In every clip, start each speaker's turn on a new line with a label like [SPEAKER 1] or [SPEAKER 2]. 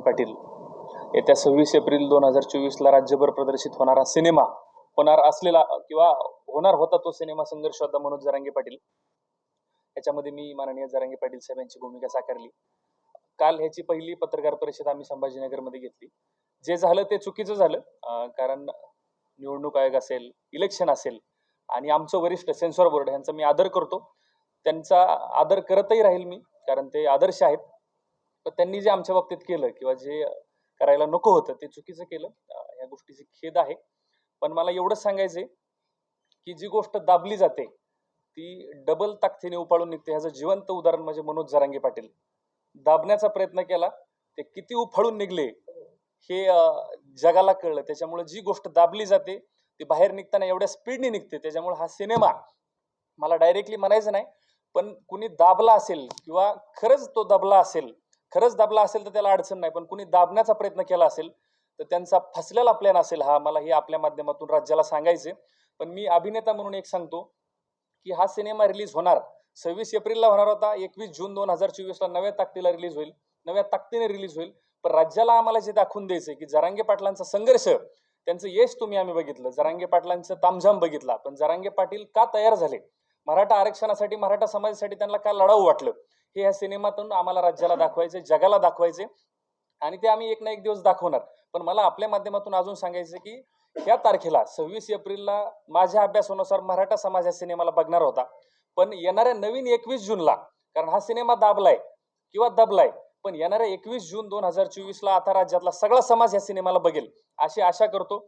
[SPEAKER 1] मोहन पाटील. येत्या सव्वीस एप्रिल दोन हजार चोवीसला राज्यभर प्रदर्शित होणारा सिनेमा. होणार असलेला किंवा होणार होता तो सिनेमा संघर्ष होता मनोज जरांगे पाटील. याच्यामध्ये मी माननीय जरांगे पाटील साहेब यांची भूमिका साकारली. काल ह्याची पहिली पत्रकार परिषद आम्ही संभाजीनगरमध्ये घेतली. जे झालं ते चुकीचं झालं कारण निवडणूक आयोग असेल इलेक्शन असेल आणि आमचं वरिष्ठ सेन्सॉर बोर्ड यांचा मी आदर करतो. त्यांचा आदर करतही राहील मी कारण ते आदर्श आहेत. पण त्यांनी जे आमच्या बाबतीत केलं किंवा जे करायला नको होतं ते चुकीचं केलं. या गोष्टीची खेद आहे. पण मला एवढंच सांगायचंय की जी गोष्ट दाबली जाते ती डबल ताकदीने उपाळून निघते. ह्याचं जिवंत उदाहरण म्हणजे मनोज जरांगे पाटील. दाबण्याचा प्रयत्न केला ते किती उफाळून निघले हे जगाला कळलं. त्याच्यामुळे जी गोष्ट दाबली जाते ती बाहेर निघताना एवढ्या स्पीडने निघते. त्याच्यामुळे हा सिनेमा मला डायरेक्टली म्हणायचं नाही पण कुणी दाबला असेल किंवा खरंच तो दाबला असेल खरंच दाबला असेल तर त्याला अडचण नाही पण कुणी दाबण्याचा प्रयत्न केला असेल तर त्यांचा फसलेला प्लॅन असेल हा मला हे आपल्या माध्यमातून राज्याला सांगायचे पण मी अभिनेता म्हणून एक सांगतो की हा सिनेमा रिलीज होणार. सव्वीस एप्रिलला होणार होता एकवीस जून दोन हजार चोवीसला नव्या ताकदीला रिलीज होईल नव्या ताकदीने रिलीज होईल. पण राज्याला आम्हाला जे दाखवून द्यायचं की जरांगे पाटलांचा संघर्ष त्यांचं यश तुम्ही आम्ही बघितलं जरांगे पाटलांचं तामझाम बघितला पण जरांगे पाटील का तयार झाले? मराठा आरक्षणासाठी मराठा समाजासाठी त्यांना का लढाऊ वाटलं? हे या सिनेमातून आम्हाला राज्याला दाखवायचे जगाला दाखवायचे आणि ते आम्ही एक ना एक दिवस दाखवणार. पण मला आपल्या माध्यमातून अजून सांगायचं की या तारखेला सव्वीस एप्रिलला माझ्या अभ्यासानुसार मराठा समाज या सिनेमाला बघणार होता. पण येणाऱ्या नवीन एकवीस जूनला कारण हा सिनेमा दाबलाय किंवा दबलाय पण येणाऱ्या एकवीस जून दोन हजार चोवीसला आता राज्यातला सगळा समाज या सिनेमाला बघेल अशी आशा करतो.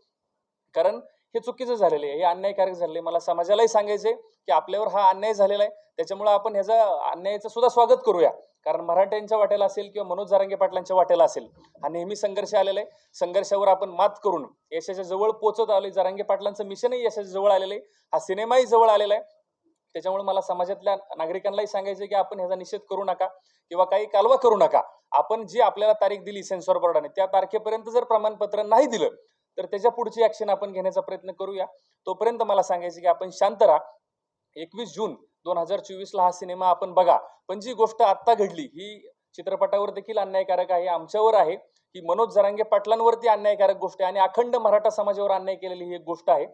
[SPEAKER 1] कारण हे चुकीचं झालेलं आहे हे अन्यायकारक झालेलं आहे. मला समाजालाही सांगायचंय की आपल्यावर हा अन्याय झालेला आहे. त्याच्यामुळे आपण ह्याचा अन्यायाचं सुद्धा स्वागत करूया. कारण मराठ्यांच्या वाट्याला असेल किंवा मनोज जारांगे पाटलांच्या वाट्याला असेल हा नेहमी संघर्ष आलेला आहे. संघर्षावर आपण मात करून यशाच्या जवळ पोहोचत आले जरांगे पाटलांचं मिशनही यशाच्या जवळ आलेलं आहे. हा सिनेमाही जवळ आलेला आहे. त्याच्यामुळे मला समाजातल्या नागरिकांनाही सांगायचं की आपण ह्याचा निषेध करू नका किंवा काही कालवा करू नका. आपण जी आपल्याला तारीख दिली सेन्सॉर बोर्डाने त्या तारखेपर्यंत जर प्रमाणपत्र नाही दिलं तर त्याच्या पुढची ऍक्शन आपण घेण्याचा प्रयत्न करूया. तोपर्यंत मला सांगायचं की आपण शांत राहा. एकवीस जून दोन हजार चोवीसला हा सिनेमा आपण बघा. पण जी गोष्ट आत्ता घडली ही चित्रपटावर देखील अन्यायकारक आहे आमच्यावर आहे. ही मनोज जरांगे पाटलांवरती अन्यायकारक गोष्ट आहे आणि अखंड मराठा समाजावर अन्याय केलेली ही एक गोष्ट आहे.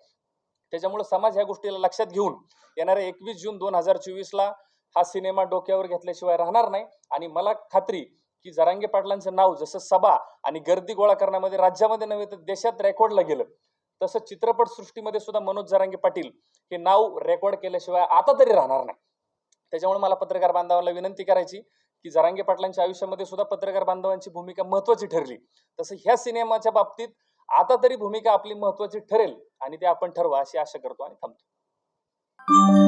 [SPEAKER 1] त्याच्यामुळे समाज ह्या गोष्टीला लक्षात घेऊन येणाऱ्या एकवीस जून दोन हजार चोवीसला हा सिनेमा डोक्यावर घेतल्याशिवाय राहणार नाही. आणि मला खात्री की जरांगे पाटलांचं नाव जसं सभा आणि गर्दी गोळा करण्यामध्ये राज्यामध्ये नव्हे तर देशात रेकॉर्डला गेलं. तसं चित्रपट सृष्टीमध्ये सुद्धा मनोज जरांगे पाटील हे नाव रेकॉर्ड केल्याशिवाय आता तरी राहणार नाही. त्याच्यामुळे मला पत्रकार बांधवांना विनंती करायची की जरांगे पाटलांच्या आयुष्यामध्ये सुद्धा पत्रकार बांधवांची भूमिका महत्वाची ठरली. तसं ह्या सिनेमाच्या बाबतीत आता तरी भूमिका आपली महत्वाची ठरेल आणि ते आपण ठरवा अशी आशा करतो आणि थांबतो.